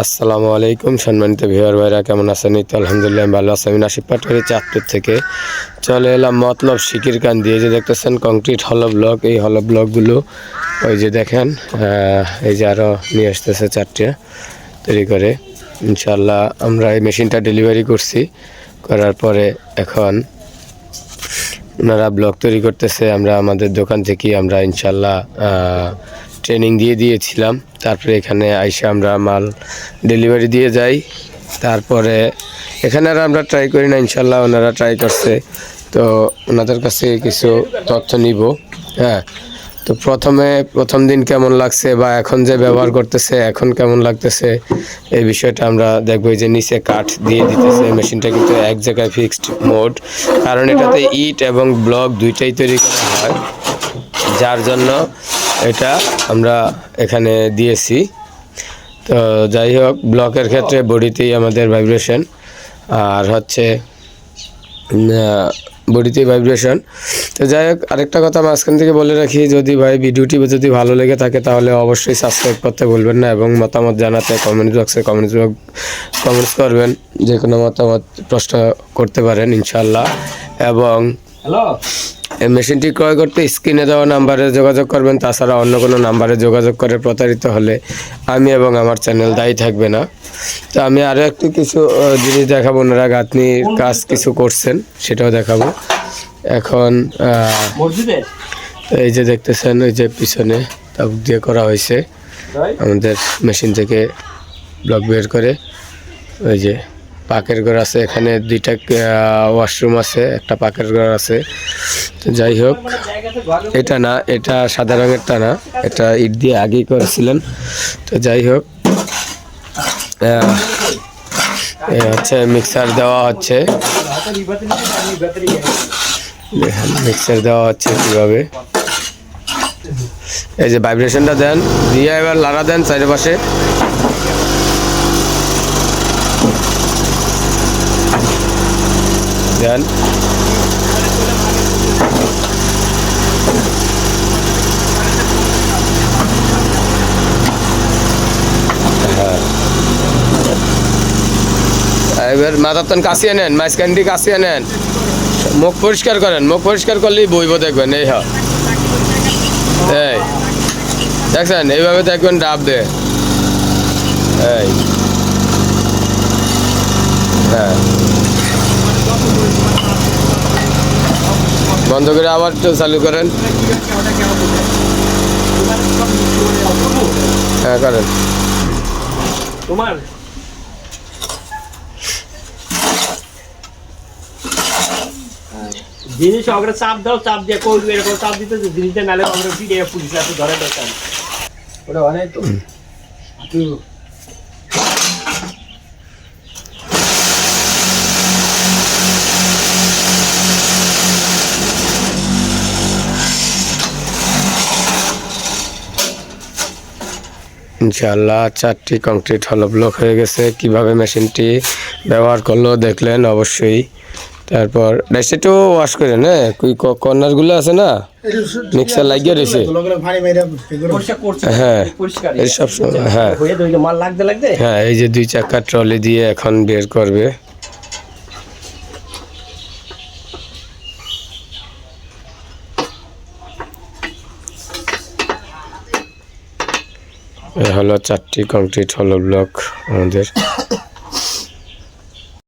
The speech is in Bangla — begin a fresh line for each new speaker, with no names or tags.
আসসালামু আলাইকুম সম্মানিত ভিউয়ার ভাইরা, কেমন আছেন? তো আলহামদুলিল্লাহ ভালো আছি। আমি নাসিব পাটোয়ারি, চাঁদপুর থেকে। চলে এলাম মতলব শিকির কান দিয়ে। যে দেখতেছেন, কংক্রিট হল ব্লক এই হল ব্লকগুলো ওই যে দেখেন এই যে আরও নিয়ে আসতেছে চারটে তৈরি করে। ইনশাল্লাহ আমরা এই মেশিনটা ডেলিভারি করছি। করার পরে এখন ওনারা ব্লগ তৈরি করতেছে। আমরা আমাদের দোকান থেকে আমরা ইনশাল্লাহ ট্রেনিং দিয়ে দিয়েছিলাম। তারপরে এখানে আইসে আমরা মাল ডেলিভারি দিয়ে যাই। তারপরে এখানে আর আমরা ট্রাই করি না ইনশাল্লাহ ওনারা ট্রাই করছে। তো ওনাদের কাছে কিছু তথ্য নিব হ্যাঁ। তো প্রথমে প্রথম দিন কেমন লাগছে বা এখন যে ব্যবহার করতেছে, এখন কেমন লাগতেছে, এই বিষয়টা আমরা দেখব। যে নিচে কাঠ দিয়ে দিতেছে মেশিনটা কিন্তু এক জায়গায় ফিক্সড মোড কারণ এটাতে ইট এবং ব্লক দুইটাই তৈরি করা হয়। যার জন্য এটা আমরা এখানে দিয়েছি। তো যাই হোক, ব্লকের ক্ষেত্রে বডিতেই আমাদের ভাইব্রেশন আর হচ্ছে বডিতেই ভাইব্রেশন তো যাই হোক, আরেকটা কথা মাঝখান থেকে বলে রাখি, যদি ভাই ভিডিওটি যদি ভালো লেগে থাকে, তাহলে অবশ্যই সাবস্ক্রাইব করতে বলবেন না এবং মতামত জানাতে কমেন্ট বক্সে কমেন্টস কমেন্টস করবেন, যে কোনো মতামত প্রশ্ন করতে পারেন ইনশাল্লাহ এবং
হ্যালো?
এই মেশিনটি ক্রয় করতে স্ক্রিনে দেওয়া নাম্বারে যোগাযোগ করবেন তাছাড়া অন্য কোনো নাম্বারে যোগাযোগ করে প্রতারিত হলে আমি এবং আমার চ্যানেল দায়ী থাকবে না। তো আমি আরও একটু কিছু জিনিস দেখাবো ওনারা গাঁথনির কাজ কিছু করছেন সেটাও দেখাবো। এখন এই যে দেখতেছেন ওই যে পিছনে তাবুক দিয়ে করা হয়েছে আমাদের মেশিন থেকে ব্লক বের করে ওই যে পাকের ঘর আছে, এখানে দুইটা ওয়াশরুম আছে, একটা পাকের ঘর আছে। যাই হোক, এটা না, এটা সাদা রঙেরটা না, এটা ইট দিয়ে আগেই করেছিলেন। তো যাই হোক হচ্ছে মিক্সার দেওয়া হচ্ছে। মিক্সার দেওয়া হচ্ছে কীভাবে। এই যে ভাইব্রেশনটা দেন, দিয়ে এবার লাড়া দেন চারিপাশে। দেন হ্যাঁ। এবার মাথার তন কাশিয়ে নেন মাঝখানটি কাশিয়ে নেন। মুখ পরিষ্কার করেন, মুখ পরিষ্কার করলেই বইব দেখবেন, এই হয় দেখছেন? এইভাবে দেখবেন ডাব দে। এই। হ্যাঁ। বন্ধ করে আবার একটু চালু করেন। হ্যাঁ করেন।
তোমার? জিনিস অগ্রে চাপ দাও চাপ দিয়ে করবি এরকম চাপ দিতে যে জিনিসটা নালে অগ্রে ফিরে পুলিশ আছে ধরে দরকার ওটা অনেক তো।
ইনশাআল্লাহ চারটি কংক্রিট হলো ব্লক হয়ে গেছে। কীভাবে মেশিনটি ব্যবহার করল দেখলেন অবশ্যই। তারপর ডাইসটা একটু ওয়াশ করে না কুই কর্নারগুলো আছে না? মিক্সার লাগিয়ে রয়েছে হ্যাঁ, এই সব হ্যাঁ।
হয়ে তো মাল লাগতে লাগতে?
হ্যাঁ এই যে দুই চাকা ট্রলি দিয়ে এখন বের করবে। এ হলো চারটি কংক্রিট হলো ব্লক আমাদের।